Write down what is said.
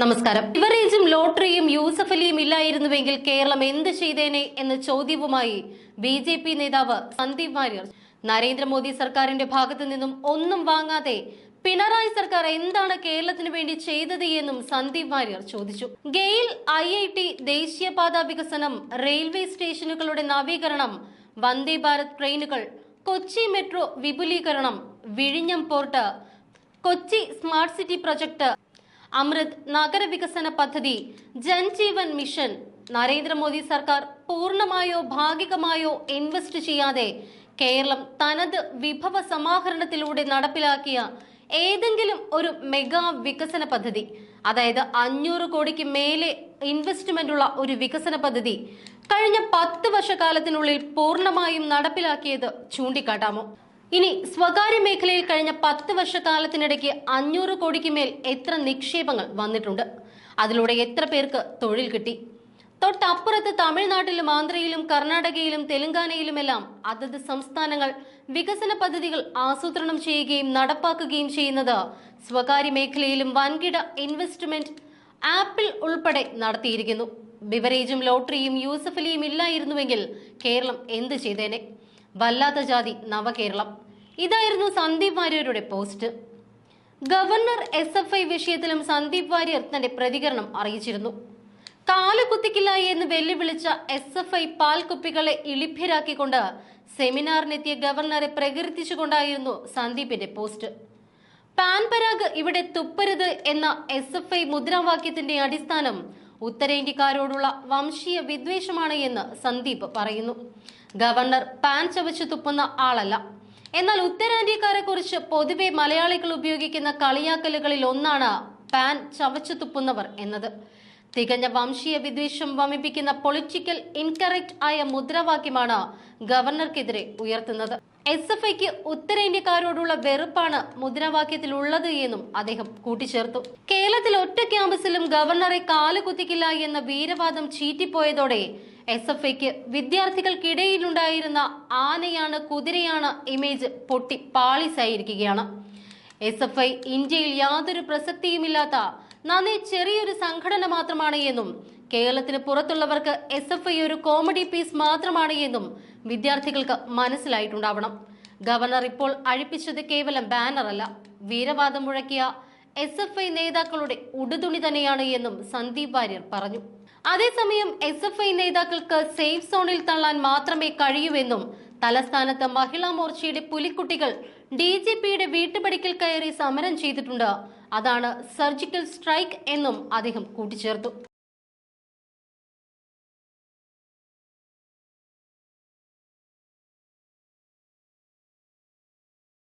നമസ്കാരം. ലിവറേജും ലോട്ടറിയും യൂസഫ് അലിയും ഇല്ലായിരുന്നുവെങ്കിൽ കേരളം എന്ത് ചെയ്തേനെ എന്ന ചോദ്യവുമായി ബി ജെ പി നേതാവ് സന്ദീപ് വാര്യർ. നരേന്ദ്രമോദി സർക്കാരിന്റെ ഭാഗത്തു നിന്നും ഒന്നും വാങ്ങാതെ പിണറായി സർക്കാർ എന്താണ് കേരളത്തിന് വേണ്ടി ചെയ്തത് എന്നും സന്ദീപ് വാര്യർ ചോദിച്ചു. ഗെയിൽ ഐ ഐ ടി ദേശീയപാത വികസനം റെയിൽവേ സ്റ്റേഷനുകളുടെ നവീകരണം വന്ദേ ഭാരത് ട്രെയിനുകൾ കൊച്ചി മെട്രോ വിപുലീകരണം വിഴിഞ്ഞം port Kochi smart city project Amrut നഗരവികസന പദ്ധതി ജൻജീവൻ മിഷൻ. നരേന്ദ്രമോദി സർക്കാർ പൂർണമായോ ഭാഗികമായോ ഇൻവെസ്റ്റ് ചെയ്യാതെ കേരളം തനത് വിഭവ സമാഹരണത്തിലൂടെ നടപ്പിലാക്കിയ ഏതെങ്കിലും ഒരു മെഗാ വികസന പദ്ധതി അതായത് അഞ്ഞൂറ് കോടിക്ക് മേലെ ഇൻവെസ്റ്റ്മെന്റ് ഉള്ള ഒരു വികസന പദ്ധതി കഴിഞ്ഞ പത്ത് വർഷക്കാലത്തിനുള്ളിൽ പൂർണമായും നടപ്പിലാക്കിയത് ചൂണ്ടിക്കാട്ടാമോ? ഇനി സ്വകാര്യ മേഖലയിൽ കഴിഞ്ഞ പത്ത് വർഷക്കാലത്തിനിടയ്ക്ക് അഞ്ഞൂറ് കോടിക്ക് മേൽ എത്ര നിക്ഷേപങ്ങൾ വന്നിട്ടുണ്ട്? അതിലൂടെ എത്ര പേർക്ക് തൊഴിൽ കിട്ടി? തൊട്ടപ്പുറത്ത് തമിഴ്നാട്ടിലും ആന്ധ്രയിലും കർണാടകയിലും തെലങ്കാനയിലുമെല്ലാം അതത് സംസ്ഥാനങ്ങൾ വികസന പദ്ധതികൾ ആസൂത്രണം ചെയ്യുകയും നടപ്പാക്കുകയും ചെയ്യുന്നത് സ്വകാര്യ മേഖലയിലും വൻകിട ഇൻവെസ്റ്റ്മെന്റ് ആപ്പിൾ ഉൾപ്പെടെ നടത്തിയിരിക്കുന്നു. ബിവറേജും ലോട്ടറിയും യൂസഫലിയും ഇല്ലായിരുന്നുവെങ്കിൽ കേരളം എന്ത് ചെയ്തേനെ? വല്ലാത്ത ജാതി നവകേരളം. ഇതായിരുന്നു സന്ദീപ് വാര്യരുടെ post. Governor S F I വിഷയത്തിലും സന്ദീപ് വാര്യർ തന്റെ പ്രതികരണം അറിയിച്ചിരുന്നു. കാൽ കുത്തിക്കില്ല എന്ന് വെല്ലുവിളിച്ച എസ് എഫ് ഐ പാൽകുപ്പികളെ ഇളിഭ്യരാക്കിക്കൊണ്ട് സെമിനാറിനെത്തിയ ഗവർണറെ പ്രകീർത്തിച്ചുകൊണ്ടായിരുന്നു സന്ദീപിന്റെ പോസ്റ്റ്. പാൻപരാഗ് ഇവിടെ തുപ്പരുത് എന്ന എസ് എഫ് ഐ മുദ്രാവാക്യത്തിന്റെ അടിസ്ഥാനം ഉത്തരേന്ത്യക്കാരോടുള്ള വംശീയ വിദ്വേഷമാണ് എന്ന് സന്ദീപ് പറയുന്നു. ഗവർണർ പാൻ ചവച്ചു തുപ്പുന്ന ആളല്ല. എന്നാൽ ഉത്തരേന്ത്യക്കാരെ കുറിച്ച് പൊതുവെ മലയാളികൾ ഉപയോഗിക്കുന്ന കളിയാക്കലുകളിൽ ഒന്നാണ് പാൻ ചവച്ചു തുപ്പുന്നവർ എന്നത്. തികഞ്ഞ വംശീയ വിദ്വേഷം വമിപ്പിക്കുന്ന പൊളിറ്റിക്കൽ ഇൻകറക്റ്റ് ആയ മുദ്രാവാക്യമാണ് ഗവർണർക്കെതിരെ ഉയർത്തുന്നത്. എസ് എഫ് ഐക്ക് ഉത്തരേന്ത്യക്കാരോടുള്ള വെറുപ്പാണ് മുദ്രാവാക്യത്തിൽ ഉള്ളത് എന്നും അദ്ദേഹം കൂട്ടിച്ചേർത്തു. കേരളത്തിൽ ഒറ്റ ക്യാമ്പസിലും ഗവർണറെ കാലുകുത്തിക്കില്ല എന്ന വീരവാദം ചീറ്റിപ്പോയതോടെ എസ് എഫ് ഐക്ക് വിദ്യാർത്ഥികൾക്കിടയിലുണ്ടായിരുന്ന ആനയാണ് കുതിരയാണ് ഇമേജ് പൊട്ടി പാളിസായിരിക്കുകയാണ് എസ് എഫ് ഐ ഇന്ത്യയിൽ യാതൊരു പ്രസക്തിയുമില്ലാത്ത നന്നേ ചെറിയൊരു സംഘടന മാത്രമാണ് എന്നും. കേരളത്തിന് പുറത്തുള്ളവർക്ക് എസ് എഫ് ഐ ഒരു കോമഡി പീസ് മാത്രമാണ് എന്നും വിദ്യാർത്ഥികൾക്ക് മനസ്സിലായിട്ടുണ്ടാവണം. ഗവർണർ ഇപ്പോൾ അഴിപ്പിച്ചത് കേവലം ബാനറല്ല വീരവാദം മുഴക്കിയ എസ് എഫ് ഐ നേതാക്കളുടെ ഉടുതുണി തന്നെയാണ് എന്നും സന്ദീപ് വാര്യർ പറഞ്ഞു. അതേസമയം എസ് എഫ് ഐ നേതാക്കൾക്ക് സേഫ് സോണിൽ തള്ളാൻ മാത്രമേ കഴിയൂവെന്നും തലസ്ഥാനത്ത് മഹിളാ മോർച്ചയുടെ പുലിക്കുട്ടികൾ ഡി ജി പിയുടെ വീട്ടുപടിക്കൽ കയറി സമരം ചെയ്തിട്ടുണ്ട്. അതാണ് സർജിക്കൽ സ്ട്രൈക്ക് എന്നും അദ്ദേഹം കൂട്ടിച്ചേർത്തു.